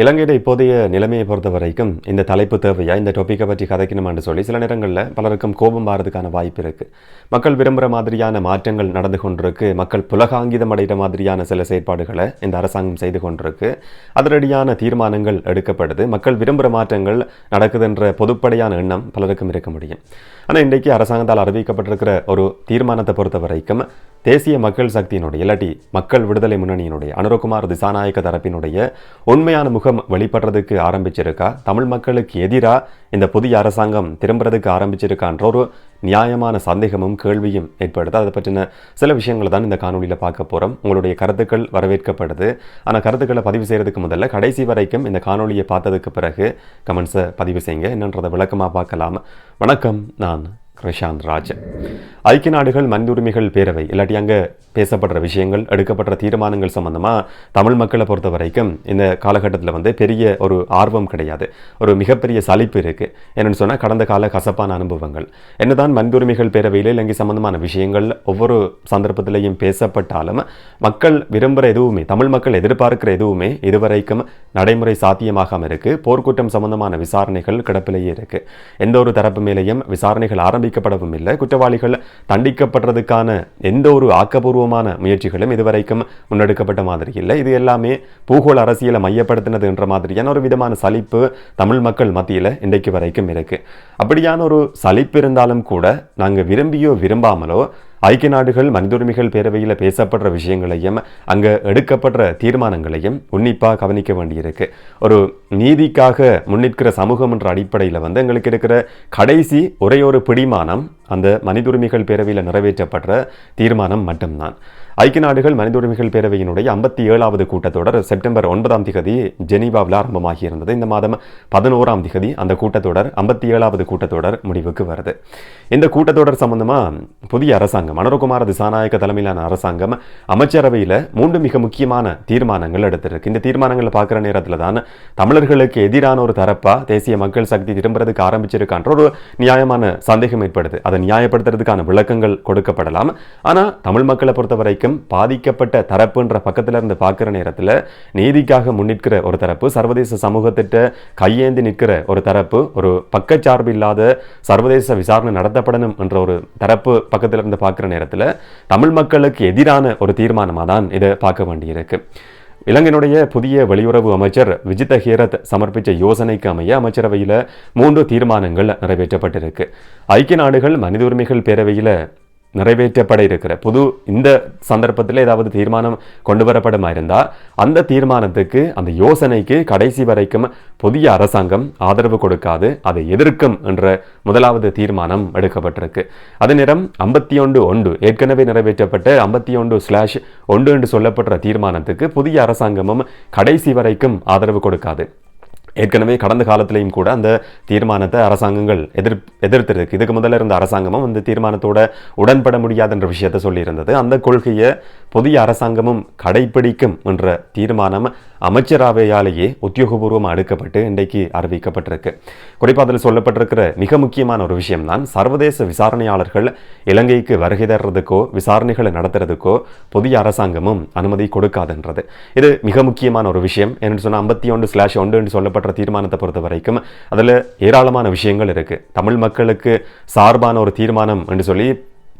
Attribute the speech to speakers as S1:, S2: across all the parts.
S1: இலங்கையில இப்போதைய நிலைமையை பொறுத்த வரைக்கும் இந்த தலைப்பு தேவையா? இந்த டாப்பிக்கை பற்றி கதைக்கணுமான்னு சொல்லி சில நேரங்களில் பலருக்கும் கோபம் மாறதுக்கான வாய்ப்பு இருக்கு. மக்கள் விரும்புகிற மாதிரியான மாற்றங்கள் நடந்து கொண்டிருக்கு. மக்கள் புலகாங்கிதம் அடைகிற மாதிரியான சில செயற்பாடுகளை இந்த அரசாங்கம் செய்து கொண்டிருக்கு. அதிரடியான தீர்மானங்கள் எடுக்கப்படுது. மக்கள் விரும்புகிற மாற்றங்கள் நடக்குதுன்ற பொதுப்படையான எண்ணம் பலருக்கும் இருக்க முடியும். ஆனால் இன்றைக்கு அரசாங்கத்தால் அறிவிக்கப்பட்டிருக்கிற ஒரு தீர்மானத்தை பொறுத்த வரைக்கும் தேசிய மக்கள் சக்தியினுடைய இல்லாட்டி மக்கள் விடுதலை முன்னணியினுடைய அனுரகுமார் திசாநாயக்க தரப்பினுடைய உண்மையான முக முகம் வெளிப்படுறதுக்கு ஆரம்பிச்சிருக்கா? தமிழ் மக்களுக்கு எதிராக இந்த புதிய அரசாங்கம் திரும்புறதுக்கு ஆரம்பிச்சிருக்கான்ற ஒரு நியாயமான சந்தேகமும் கேள்வியும் ஏற்படுது. அதை பற்றின சில விஷயங்களை தான் இந்த காணொலியில் பார்க்க போகிறோம் உங்களுடைய கருத்துக்கள் வரவேற்கப்படுது. ஆனால் கருத்துக்களை பதிவு செய்கிறதுக்கு முதல்ல கடைசி வரைக்கும் இந்த காணொலியை பார்த்ததுக்கு பிறகு கமெண்ட்ஸை பதிவு செய்யுங்க. என்னன்றதை விளக்கமாக பார்க்கலாம். வணக்கம் நான் கிருஷாந்த் ராஜ் ஐக்கிய நாடுகள் மனித உரிமைகள் பேரவை இல்லாட்டி அங்கே பேசப்படுற விஷயங்கள் எடுக்கப்படுற தீர்மானங்கள் சம்பந்தமாக தமிழ் மக்களை பொறுத்த வரைக்கும் இந்த காலகட்டத்தில் வந்து பெரிய ஒரு ஆர்வம் கிடையாது. ஒரு மிகப்பெரிய சலிப்பு இருக்குது என்னென்னு சொன்னால் கடந்த கால கசப்பான அனுபவங்கள். என்னதான் மனித உரிமைகள் பேரவையில் இலங்கை சம்பந்தமான விஷயங்கள் ஒவ்வொரு சந்தர்ப்பத்திலையும் பேசப்பட்டாலும் மக்கள் விரும்புகிற எதுவுமே தமிழ் மக்கள் எதிர்பார்க்கிற எதுவுமே இதுவரைக்கும் நடைமுறை சாத்தியமாகாமல் இருக்குது போர்க்குற்றம் சம்பந்தமான விசாரணைகள் கிடப்பிலேயே இருக்குது எந்த ஒரு தரப்பு மேலேயும் விசாரணைகள் ஆரம்பிக்கப்படவும் இல்லை. குற்றவாளிகள் தண்டிக்கப்படுறதுக்கான எந்த ஒரு ஆக்கப்பூர்வமான முயற்சிகளும் இதுவரைக்கும் முன்னெடுக்கப்பட்ட மாதிரி இல்லை. இது எல்லாமே பூகோள அரசியலை மையப்படுத்தினது என்ற மாதிரியான ஒரு விதமான சலிப்பு தமிழ் மக்கள் மத்தியில் இன்றைக்கு வரைக்கும் இருக்கு. அப்படியான ஒரு சலிப்பு இருந்தாலும் கூட நாங்கள் விரும்பியோ விரும்பாமலோ ஐக்கிய நாடுகள் மனிதுரிமைகள் பேரவையில் பேசப்படுற விஷயங்களையும் அங்கே எடுக்கப்படுற தீர்மானங்களையும் உன்னிப்பாக கவனிக்க வேண்டியிருக்கு. ஒரு நீதிக்காக முன்னிற்கிற சமூகம் என்ற அடிப்படையில் வந்து எங்களுக்கு இருக்கிற கடைசி ஒரே ஒரு பிடிமானம் அந்த மனிதுரிமைகள் பேரவையில் நிறைவேற்றப்படுற தீர்மானம் மட்டும்தான். ஐக்கிய நாடுகள் மனித உரிமைகள் பேரவையினுடைய ஐம்பத்தி ஏழாவது கூட்டத்தொடர் செப்டம்பர் ஒன்பதாம் திகதி ஜெனீவாவில் ஆரம்பமாகி இருந்தது இந்த மாதம் பதினோராம் திகதி அந்த கூட்டத்தொடர் ஐம்பத்தி ஏழாவது கூட்டத்தொடர் முடிவுக்கு வருது. இந்த கூட்டத்தொடர் சம்பந்தமாக புதிய அரசாங்கம் மனோகுமார திசாநாயக்க தலைமையிலான அரசாங்கம் அமைச்சரவையில் மூன்று மிக முக்கியமான தீர்மானங்கள் எடுத்திருக்கு. இந்த தீர்மானங்களை பார்க்குற நேரத்தில் தான் தமிழர்களுக்கு எதிரான ஒரு தரப்பா தேசிய மக்கள் சக்தி திரும்புறதுக்கு ஆரம்பிச்சிருக்கான்ற ஒரு நியாயமான சந்தேகம் ஏற்படுது. அதை நியாயப்படுத்துறதுக்கான விளக்கங்கள் கொடுக்கப்படலாம். ஆனால் தமிழ் மக்களை பொறுத்த வரைக்கும் பாதிக்கப்பட்ட தரப்புன்ற பக்கத்தில் இருந்து பார்க்குற நேரத்தில் நீதிக்காக முன்னிற்கிற ஒரு தரப்பு சர்வதேச சமூகத்திட்ட கையேந்தி நிற்கிற ஒரு தரப்பு ஒரு பக்கச்சார்பு இல்லாத சர்வதேச விசாரணை நடத்தப்படணும் என்ற ஒரு தரப்பு பக்கத்தில் இருந்து பார்க்குற நேரத்தில் தமிழ் மக்களுக்கு எதிரான ஒரு தீர்மானமாக தான் இதை பார்க்க வேண்டியிருக்கு. இலங்கையினுடைய புதிய வெளியுறவு அமைச்சர் விஜித ஹீரத் சமர்ப்பித்த யோசனைக்கு அமைய அமைச்சரவையில் மூன்று தீர்மானங்கள் நிறைவேற்றப்பட்டிருக்கு. ஐக்கிய நாடுகள் மனித உரிமைகள் பேரவையில் நிறைவேற்றப்பட இருக்கிற புது இந்த சந்தர்ப்பத்தில் ஏதாவது தீர்மானம் கொண்டு வரப்படும் இருந்தால் அந்த தீர்மானத்துக்கு அந்த யோசனைக்கு கடைசி வரைக்கும் புதிய அரசாங்கம் ஆதரவு கொடுக்காது அதை எதிர்க்கும் என்ற முதலாவது தீர்மானம் எடுக்கப்பட்டிருக்கு. அதே நேரம் ஐம்பத்தி ஒன்று ஒன்று ஏற்கனவே நிறைவேற்றப்பட்ட ஐம்பத்தி ஒன்று ஸ்லாஷ் ஒன்று என்று சொல்லப்படுற தீர்மானத்துக்கு புதிய அரசாங்கமும் கடைசி வரைக்கும் ஆதரவு கொடுக்காது. ஏற்கனவே கடந்த காலத்திலையும் கூட அந்த தீர்மானத்தை அரசாங்கங்கள் எதிர் எதிர்த்திருக்கு. இதுக்கு முதல்ல இருந்த அரசாங்கமும் அந்த தீர்மானத்தோட உடன்பட முடியாது என்ற விஷயத்தை சொல்லியிருந்தது. அந்த கொள்கையை புதிய அரசாங்கமும் கடைபிடிக்கும் என்ற தீர்மானம் அமைச்சரவையாலேயே உத்தியோகபூர்வமாக எடுக்கப்பட்டு இன்றைக்கு அறிவிக்கப்பட்டிருக்கு. குறிப்பாக அதில் சொல்லப்பட்டிருக்கிற மிக முக்கியமான ஒரு விஷயம் தான் சர்வதேச விசாரணையாளர்கள் இலங்கைக்கு வருகை தர்றதுக்கோ விசாரணைகளை நடத்துறதுக்கோ புதிய அரசாங்கமும் அனுமதி கொடுக்காதுன்றது. இது மிக முக்கியமான ஒரு விஷயம். என்று சொன்னால் ஐம்பத்தி ஒன்று ஸ்லாஷ் ஒன்று என்று சொல்லப்பட்ட சொல்லப்பட்ட தீர்மானத்தை பொறுத்த வரைக்கும் அதில் ஏராளமான விஷயங்கள் இருக்குது தமிழ் மக்களுக்கு சார்பான ஒரு தீர்மானம் என்று சொல்லி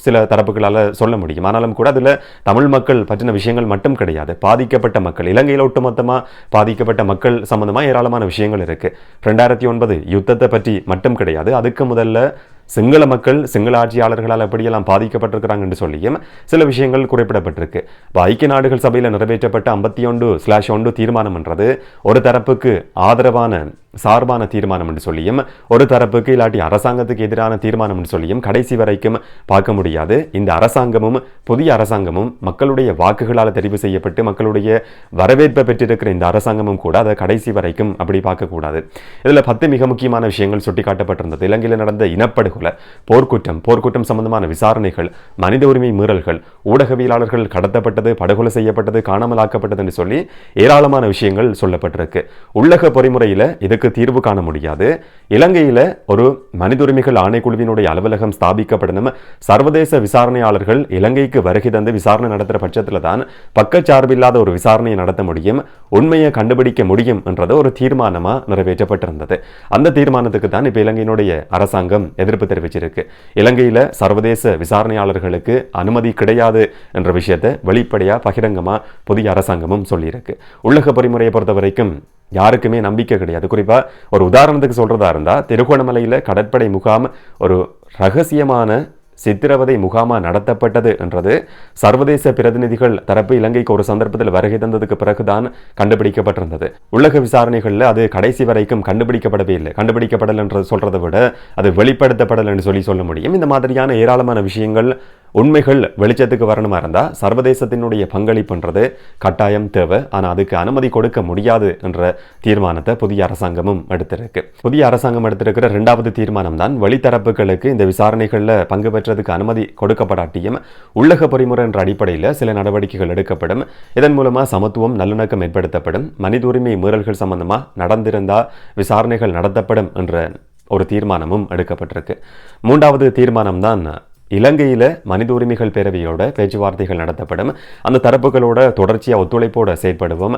S1: சில தரப்புகளால் சொல்ல முடியும். ஆனாலும் கூட அதில் தமிழ் மக்கள் பற்றின விஷயங்கள் மட்டும் கிடையாது. பாதிக்கப்பட்ட மக்கள் இலங்கையில் ஒட்டுமொத்தமாக பாதிக்கப்பட்ட மக்கள் சம்மந்தமாக ஏராளமான விஷயங்கள் இருக்குது ரெண்டாயிரத்தி ஒன்பது யுத்தத்தை பற்றி மட்டும் கிடையாது. அதுக்கு முதல்ல சிங்கள மக்கள் சிங்கள ஆட்சியாளர்களால் எப்படியெல்லாம் பாதிக்கப்பட்டிருக்கிறாங்கன்னு சொல்லியும் சில விஷயங்கள் குறிப்பிடப்பட்டிருக்கு. இப்போ ஐக்கிய நாடுகள் சபையில் நிறைவேற்றப்பட்ட ஐம்பத்தி ஒன்று ஸ்லாஷ் ஒன்று தீர்மானம்ன்றது ஒரு தரப்புக்கு ஆதரவான சார்பான தீர்மானம் என்று சொல்லியும் ஒரு தரப்புக்கு இல்லாட்டி அரசாங்கத்துக்கு எதிரான தீர்மானம் என்று சொல்லியும் கடைசி வரைக்கும் பார்க்க முடியாது. இந்த அரசாங்கமும் புதிய அரசாங்கமும் மக்களுடைய வாக்குகளால் தெரிவு செய்யப்பட்டு மக்களுடைய வரவேற்பை பெற்றிருக்கிற இந்த அரசாங்கமும் கூட அதை கடைசி வரைக்கும் அப்படி பார்க்கக்கூடாது இதில் பத்து மிக முக்கியமான விஷயங்கள் சுட்டிக்காட்டப்பட்டிருந்தது. இலங்கையில் நடந்த இனப்படுகொலை போர்க்குற்றம் போர்க்குற்றம் சம்பந்தமான விசாரணைகள் மனித உரிமை மீறல்கள் ஊடகவியலாளர்கள் கடத்தப்பட்டது படுகொலை செய்யப்பட்டது காணாமலாக்கப்பட்டது என்று சொல்லி ஏராளமான விஷயங்கள் சொல்லப்பட்டிருக்கு. உள்ளக பொறிமுறையில் இது இதுக்கு தீர்வு காண முடியாது. இலங்கையில் ஒரு மனித உரிமைகள் ஆணைக்குழுவினுடைய அலுவலகம் ஸ்தாபிக்கப்படணும். சர்வதேச விசாரணையாளர்கள் இலங்கைக்கு வருகை தந்து விசாரணை நடத்துகிற பட்சத்தில் தான் பக்கச்சார்பில்லாத ஒரு விசாரணையை நடத்த முடியும் உண்மையை கண்டுபிடிக்க முடியும் என்றது ஒரு தீர்மானமாக நிறைவேற்றப்பட்டிருந்தது. அந்த தீர்மானத்துக்கு தான் இப்போ இலங்கையினுடைய அரசாங்கம் எதிர்ப்பு தெரிவிச்சிருக்கு. இலங்கையில் சர்வதேச விசாரணையாளர்களுக்கு அனுமதி கிடையாது என்ற விஷயத்தை வெளிப்படையாக பகிரங்கமாக புதிய அரசாங்கமும் சொல்லியிருக்கு. உள்ளக பொறிமுறையை பொறுத்த வரைக்கும் யாருக்குமே நம்பிக்கை கிடையாது. குறிப்பாக ஒரு உதாரணத்துக்கு சொல்கிறதா இருந்தால் திருகோணமலையில் கடற்படை முகாம் ஒரு ரகசியமான சித்திரவதை முகாமா நடத்தப்பட்டது என்றது சர்வதேச பிரதிநிதிகள் தரப்பு இலங்கைக்கு ஒரு சந்தர்ப்பத்தில் வருகை தந்ததுக்கு பிறகுதான் கண்டுபிடிக்கப்பட்டிருந்தது. உலக விசாரணைகளில் அது கடைசி வரைக்கும் கண்டுபிடிக்கப்படவே இல்லை. கண்டுபிடிக்கப்படல் என்று சொல்றதை விட அது வெளிப்படுத்தப்படல் என்று சொல்லி சொல்ல முடியும். இந்த மாதிரியான ஏராளமான விஷயங்கள் உண்மைகள் வெளிச்சத்துக்கு வரணுமா இருந்தால் சர்வதேசத்தினுடைய பங்களிப்புன்றது கட்டாயம் தேவை. ஆனால் அதுக்கு அனுமதி கொடுக்க முடியாது என்ற தீர்மானத்தை புதிய அரசாங்கமும் எடுத்திருக்கு. புதிய அரசாங்கம் எடுத்திருக்கிற ரெண்டாவது தீர்மானம் தான் வெளித்தரப்புகளுக்கு இந்த விசாரணைகளில் பங்கு பெற்றதுக்கு அனுமதி கொடுக்கப்படாட்டியும் உள்ளக பொறிமுறை என்ற அடிப்படையில் சில நடவடிக்கைகள் எடுக்கப்படும். இதன் மூலமாக சமத்துவம் நல்லிணக்கம் ஏற்படுத்தப்படும். மனித உரிமை மீறல்கள் சம்பந்தமாக நடந்திருந்தால் விசாரணைகள் நடத்தப்படும் என்ற ஒரு தீர்மானமும் எடுக்கப்பட்டிருக்கு. மூன்றாவது தீர்மானம் தான் இலங்கையில் மனித உரிமைகள் பேரவையோட பேச்சுவார்த்தைகள் நடத்தப்படும். அந்த தரப்புகளோட தொடர்ச்சியாக ஒத்துழைப்போடு செயற்படுவோம்.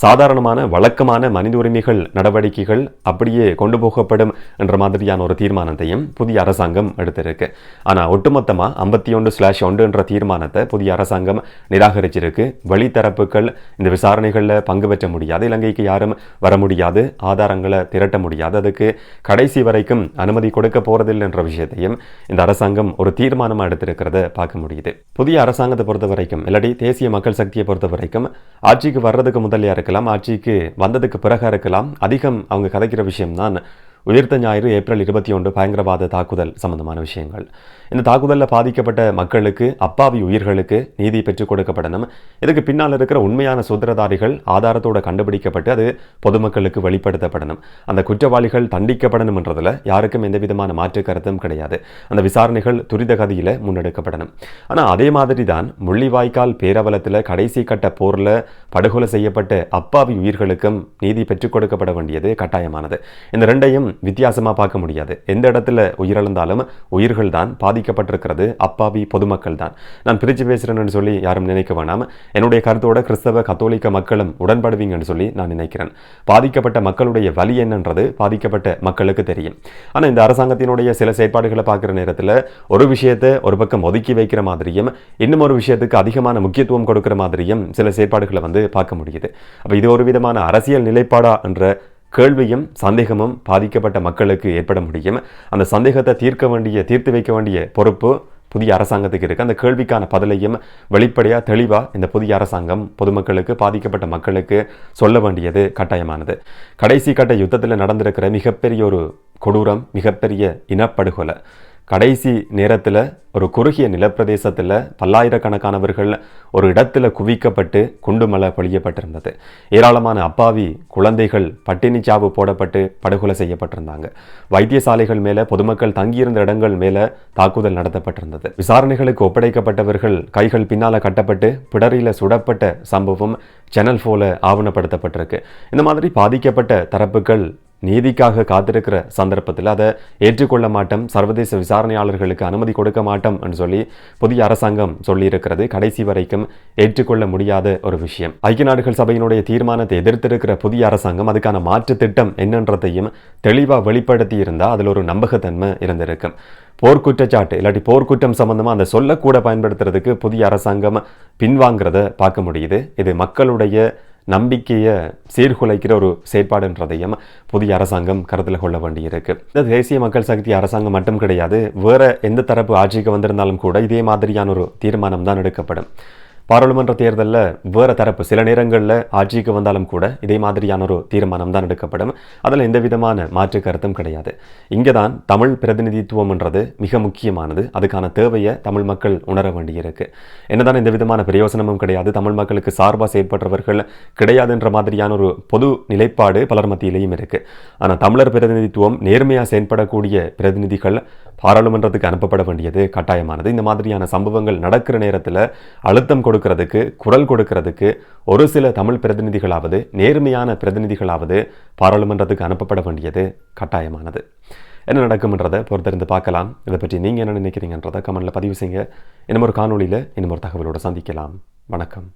S1: சாதாரணமான வழக்கமான மனித உரிமைகள் நடவடிக்கைகள் அப்படியே கொண்டு போகப்படும் என்ற மாதிரியான ஒரு தீர்மானத்தையும் புதிய அரசாங்கம் எடுத்திருக்கு. ஆனால் ஒட்டுமொத்தமாக ஐம்பத்தி ஒன்று ஸ்லாஷ் ஒன்று என்ற தீர்மானத்தை புதிய அரசாங்கம் நிராகரிச்சிருக்கு. வெளித்தரப்புகள் இந்த விசாரணைகளில் பங்கு பெற்ற முடியாது. இலங்கைக்கு யாரும் வர முடியாது. ஆதாரங்களை திரட்ட முடியாது. அதுக்கு கடைசி வரைக்கும் அனுமதி கொடுக்க போகிறதில்லை என்ற விஷயத்தையும் இந்த அரசாங்கம் ஒரு தீர்மானமாக எடுத்திருக்கிறத பார்க்க முடியுது. புதிய அரசாங்கத்தை பொறுத்த வரைக்கும் இல்லாட்டி தேசிய மக்கள் சக்தியை பொறுத்த வரைக்கும் ஆட்சிக்கு வர்றதுக்கு முதல்ல இருக்கலாம் ஆட்சிக்கு வந்ததுக்கு பிறகாக இருக்கலாம் அதிகம் அவங்க கதைக்கிற விஷயம்தான். உயிர்த்த ஞாயிறு ஏப்ரல் இருபத்தி ஒன்று பயங்கரவாத தாக்குதல் சம்பந்தமான விஷயங்கள் இந்த தாக்குதலில் பாதிக்கப்பட்ட மக்களுக்கு அப்பாவி உயிர்களுக்கு நீதி பெற்றுக் கொடுக்கப்படணும் இதுக்கு பின்னால் இருக்கிற உண்மையான சூத்திரதாரிகள் ஆதாரத்தோடு கண்டுபிடிக்கப்பட்டு அது பொதுமக்களுக்கு வெளிப்படுத்தப்படணும் அந்த குற்றவாளிகள் தண்டிக்கப்படணும் என்றதில் யாருக்கும் எந்த விதமான மாற்று கருத்தும் கிடையாது அந்த விசாரணைகள் துரித கதியில் முன்னெடுக்கப்படணும் ஆனால் அதே மாதிரி தான் முள்ளிவாய்க்கால் பேரவலத்தில் கடைசி கட்ட போரில் படுகொலை செய்யப்பட்ட அப்பாவி உயிர்களுக்கும் நீதி பெற்றுக் கொடுக்கப்பட வேண்டியது கட்டாயமானது இந்த ரெண்டையும் வித்தியாசமாக பார்க்க முடியாது. எந்த இடத்துல உயிரிழந்தாலும் உயிர்கள் தான் பாதிக்கப்பட்டிருக்கிறது. அப்பாவி பொதுமக்கள் தான் நான் பிரித்து பேசுகிறேன்னு சொல்லி யாரும் நினைக்க வேணாம். என்னுடைய கருத்தோட கிறிஸ்தவ கத்தோலிக்க மக்களும் உடன்படுவீங்கன்னு சொல்லி நான் நினைக்கிறேன். பாதிக்கப்பட்ட மக்களுடைய வலி என்னன்றது பாதிக்கப்பட்ட மக்களுக்கு தெரியும். ஆனால் இந்த அரசாங்கத்தினுடைய சில செயற்பாடுகளை பார்க்குற நேரத்தில் ஒரு விஷயத்தை ஒரு பக்கம் ஒதுக்கி வைக்கிற மாதிரியும் இன்னும் ஒரு விஷயத்துக்கு அதிகமான முக்கியத்துவம் கொடுக்குற மாதிரியும் சில செயற்பாடுகளை வந்து பார்க்க முடியுது. அப்போ இது ஒரு விதமான அரசியல் நிலைப்பாடா என்ற கேள்வியும் சந்தேகமும் பாதிக்கப்பட்ட மக்களுக்கு ஏற்பட முடியும். அந்த சந்தேகத்தை தீர்க்க வேண்டிய தீர்த்து வைக்க வேண்டிய பொறுப்பு புதிய அரசாங்கத்துக்கு இருக்குது அந்த கேள்விக்கான பதிலையும் வெளிப்படையாக தெளிவாக இந்த புதிய அரசாங்கம் பொதுமக்களுக்கு பாதிக்கப்பட்ட மக்களுக்கு சொல்ல வேண்டியது கட்டாயமானது. கடைசி கட்ட யுத்தத்தில் நடந்திருக்கிற மிகப்பெரிய ஒரு கொடூரம் மிகப்பெரிய இனப்படுகொலை. கடைசி நேரத்தில் ஒரு குறுகிய நிலப்பிரதேசத்தில் பல்லாயிரக்கணக்கானவர்கள் ஒரு இடத்துல குவிக்கப்பட்டு குண்டுமலை பொழியப்பட்டிருந்தது. ஏராளமான அப்பாவி குழந்தைகள் பட்டினி சாவு போடப்பட்டு படுகொலை செய்யப்பட்டிருந்தாங்க. வைத்தியசாலைகள் மேலே பொதுமக்கள் தங்கியிருந்த இடங்கள் மேலே தாக்குதல் நடத்தப்பட்டிருந்தது. விசாரணைகளுக்கு ஒப்படைக்கப்பட்டவர்கள் கைகள் பின்னால் கட்டப்பட்டு பிடரியில் சுடப்பட்ட சம்பவம் சேனல் ஃபோல ஆவணப்படுத்தப்பட்டிருக்கு. இந்த மாதிரி பாதிக்கப்பட்ட தரப்புகள் நீதிக்காக காத்திருக்கிற சந்தர்ப்பத்தில் அதை ஏற்றுக்கொள்ள மாட்டோம். சர்வதேச விசாரணையாளர்களுக்கு அனுமதி கொடுக்க மாட்டோம் என்று சொல்லி புதிய அரசாங்கம் சொல்லியிருக்கிறது. கடைசி வரைக்கும் ஏற்றுக்கொள்ள முடியாத ஒரு விஷயம். ஐக்கிய நாடுகள் சபையினுடைய தீர்மானத்தை எதிர்த்திருக்கிற புதிய அரசாங்கம் அதுக்கான மாற்று திட்டம் என்னன்றதையும் தெளிவாக வெளிப்படுத்தி இருந்தால் அதில் ஒரு நம்பகத்தன்மை இருந்திருக்கும். போர்க்குற்றச்சாட்டு இல்லாட்டி போர்க்குற்றம் சம்பந்தமாக அந்த சொல்லக்கூட பயன்படுத்துறதுக்கு புதிய அரசாங்கம் பின்வாங்கிறத பார்க்க முடியுது. இது மக்களுடைய நம்பிக்கையை சீர்குலைக்கிற ஒரு செயற்பாடுன்றதையும் புதிய அரசாங்கம் கருத்தில் கொள்ள வேண்டியிருக்கு. இந்த தேசிய மக்கள் சக்தி அரசாங்கம் மட்டும் கிடையாது வேற எந்த தரப்பு ஆட்சிக்கு வந்திருந்தாலும் கூட இதே மாதிரியான ஒரு தீர்மானம் தான் எடுக்கப்படும். பாராளுமன்ற தேர்தலில் வேறு தரப்பு சில நேரங்களில் ஆட்சிக்கு வந்தாலும் கூட இதே மாதிரியான ஒரு தீர்மானம் தான் எடுக்கப்படும். அதில் எந்த விதமான மாற்று கருத்தும் கிடையாது. இங்கே தான் தமிழ் பிரதிநிதித்துவம்ன்றது மிக முக்கியமானது. அதுக்கான தேவையை தமிழ் மக்கள் உணர வேண்டியிருக்கு. என்னதான் எந்த விதமான பிரயோசனமும் கிடையாது. தமிழ் மக்களுக்கு சார்பாக செயற்படுறவர்கள் கிடையாதுன்ற மாதிரியான ஒரு பொது நிலைப்பாடு பலர் மத்தியிலையும் இருக்குது ஆனால் தமிழர் பிரதிநிதித்துவம் நேர்மையாக செயல்படக்கூடிய பிரதிநிதிகள் பாராளுமன்றத்துக்கு அனுப்பப்பட வேண்டியது கட்டாயமானது. இந்த மாதிரியான சம்பவங்கள் நடக்கிற நேரத்தில் அழுத்தம் கொடுக்க கொடுக்கறதுக்கு குரல் கொடுக்கறதுக்கு ஒரு சில தமிழ் பிரதிநிதிகளாவது நேர்மையான பிரதிநிதிகளாவது பாராளுமன்றத்துக்கு அனுப்பப்பட வேண்டியது கட்டாயமானது. என்ன நடக்கும்ன்றதை பொறுத்திருந்து பார்க்கலாம். இதை பற்றி நீங்கள் என்ன நினைக்கிறீங்கன்றதை கமெண்டில் பதிவு செய்யுங்க. இன்னும் ஒரு காணொலியில் இன்னும் ஒரு தகவலோடு சந்திக்கலாம். வணக்கம்.